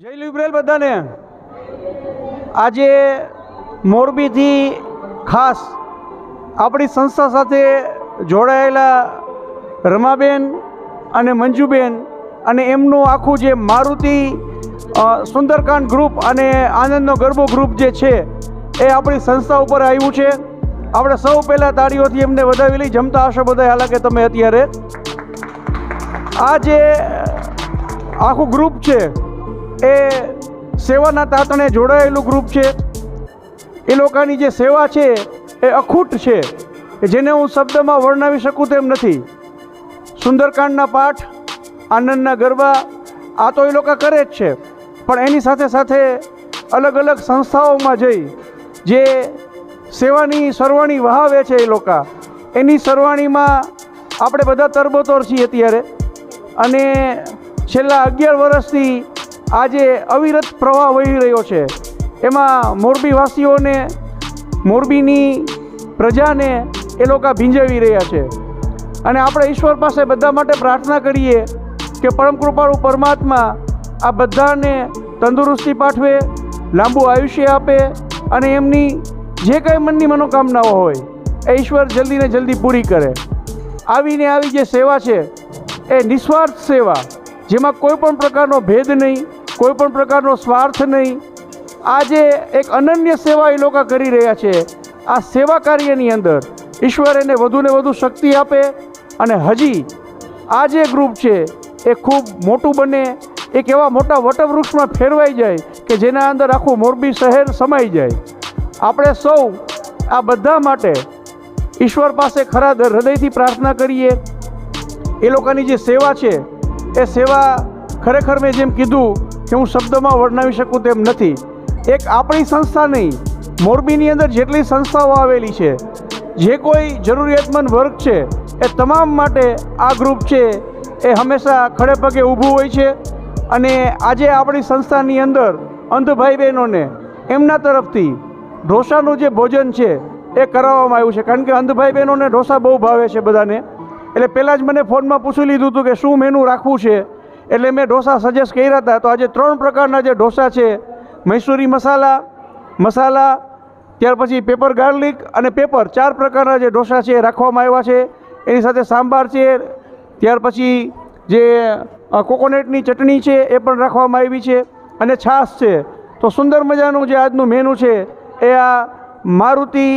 જય લિબ્રેલ બધાને. આજે મોરબીથી ખાસ આપણી સંસ્થા સાથે જોડાયેલા રમાબેન અને મંજુબેન અને એમનું આખું જે મારુતિ સુંદરકાંડ ગ્રુપ અને આનંદનો ગરબો ગ્રુપ જે છે, એ આપણી સંસ્થા ઉપર આવ્યું છે. આપણે સૌ પહેલાં તાળીઓથી એમને વધાવી લઈ જમતા હશો બધા હાલાકે તમે અત્યારે. આ જે આખું ગ્રુપ છે એ સેવાના તાતણે જોડાયેલું ગ્રુપ છે. એ લોકોની જે સેવા છે, એ અખૂટ છે. જેને હું શબ્દમાં વર્ણવી શકું તેમ નથી. સુંદરકાંડના પાઠ, આનંદના ગરબા, આ તો એ લોકો કરે જ છે. પણ એની સાથે સાથે અલગ અલગ સંસ્થાઓમાં જઈ જે સેવાની સરવાણી વહાવે છે એ લોકો. એની સરવાણીમાં આપણે બધા તરબતોર છીએ અત્યારે. અને છેલ્લા અગિયાર વર્ષથી આજે અવિરત પ્રવાહ વહી રહ્યો છે. એમાં મોરબીવાસીઓને, મોરબીની પ્રજાને એ લોકો ભીંજાવી રહ્યા છે. અને આપણે ઈશ્વર પાસે બધા માટે પ્રાર્થના કરીએ કે પરમ કૃપાળુ પરમાત્મા આ બધાને તંદુરસ્તી પાઠવે, લાંબુ આયુષ્ય આપે અને એમની જે કંઈ મનની મનોકામનાઓ હોય, એ ઈશ્વર જલ્દી ને જલ્દી પૂરી કરે. આવીને આવી જે સેવા છે, એ નિસ્વાર્થ સેવા, જેમાં કોઈ પણ પ્રકારનો ભેદ નહીં કોઈ પણ પ્રકારનો સ્વાર્થ નહીં. આજે એક અનન્ય સેવા એ લોકો કરી રહ્યા છે. આ સેવા કાર્યની અંદર ઈશ્વર એને વધુને વધુ શક્તિ આપે અને હજી આ જે ગ્રુપ છે એ ખૂબ મોટું બને. એક એવા મોટા વટવૃક્ષમાં ફેરવાઈ જાય કે જેના અંદર આખું મોરબી શહેર સમાઈ જાય. આપણે સૌ આ બધા માટે ઈશ્વર પાસે ખરા હૃદયથી પ્રાર્થના કરીએ. એ લોકોની જે સેવા છે, એ સેવા ખરેખર મેં જેમ કીધું કે હું શબ્દમાં વર્ણવી શકું તેમ નથી. એક આપણી સંસ્થા નહીં, મોરબીની અંદર જેટલી સંસ્થાઓ આવેલી છે, જે કોઈ જરૂરિયાતમંદ વર્ગ છે, એ તમામ માટે આ ગ્રુપ છે, એ હંમેશા ખડે પગે ઊભું હોય છે. અને આજે આપણી સંસ્થાની અંદર અંધ ભાઈ બહેનોને એમના તરફથી ઢોસાનું જે ભોજન છે, એ કરાવવામાં આવ્યું છે. કારણ કે અંધ ભાઈ બહેનોને ઢોસા બહુ ભાવે છે બધાને. એટલે પહેલાં જ મને ફોનમાં પૂછી લીધું હતું કે શું મેનુ રાખવું છે? એટલે મેં ઢોસા સજેસ્ટ કર્યા હતા. તો આજે ત્રણ પ્રકારના જે ઢોસા છે, મૈસૂરી મસાલા મસાલા, ત્યાર પછી પેપર ગાર્લિક અને પેપર ચાર પ્રકારના જે ઢોસા છે રાખવામાં આવ્યા છે. એની સાથે સાંભાર છે, ત્યાર પછી જે કોકોનટની ચટણી છે એ પણ રાખવામાં આવી છે અને છાશ છે. તો સુંદર મજાનું જે આજનું મેનુ છે એ આ મારુતિ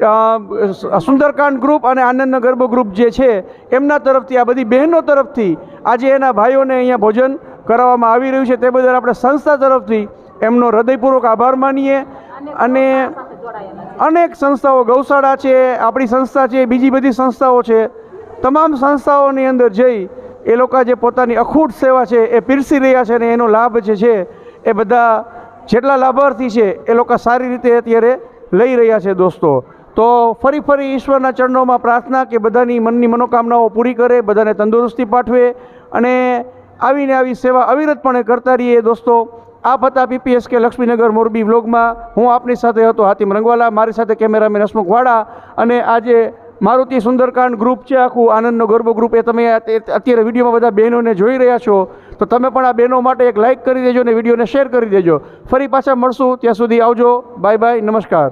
સુંદરકાંડ ગ્રુપ અને આનંદ ગરબો ગ્રુપ જે છે, એમના તરફથી, આ બધી બહેનો તરફથી આજે એના ભાઈઓને અહીંયા ભોજન કરાવવામાં આવી રહ્યું છે. તે બદલ આપણે સંસ્થા તરફથી એમનો હૃદયપૂર્વક આભાર માનીએ અને અનેક સંસ્થાઓ, ગૌશાળા છે, આપણી સંસ્થા છે, બીજી બધી સંસ્થાઓ છે. તમામ સંસ્થાઓની અંદર જઈ એ લોકો જે પોતાની અખૂટ સેવા છે, એ પીરસી રહ્યા છે અને એનો લાભ જે છે, એ બધા જેટલા લાભાર્થી છે, એ લોકો સારી રીતે અત્યારે લઈ રહ્યા છે દોસ્તો. તો ફરી ફરી ઈશ્વરના ચરણોમાં પ્રાર્થના કે બધાની મનની મનોકામનાઓ પૂરી કરે, બધાને તંદુરસ્તી પાઠવે અને આવીને આવી સેવા અવિરતપણે કરતા રહીએ. દોસ્તો આપ હતા પીપીએસ કે લક્ષ્મીનગર મોરબી વ્લોગમાં. હું આપની સાથે હતો હાતિમ રંગવાલા મારી સાથે કેમેરામેન હસમુખ વાડા અને આજે મારુતિ સુંદરકાંડ ગ્રુપ છે આખું. આનંદનો ગરબો ગ્રુપ. એ તમે અત્યારે વિડીયોમાં બધા બહેનોને જોઈ રહ્યા છો. તો તમે પણ આ બહેનો માટે એક લાઇક કરી દેજો અને વિડીયોને શેર કરી દેજો. ફરી પાછા મળશું. ત્યાં સુધી આવજો. Bye bye. નમસ્કાર.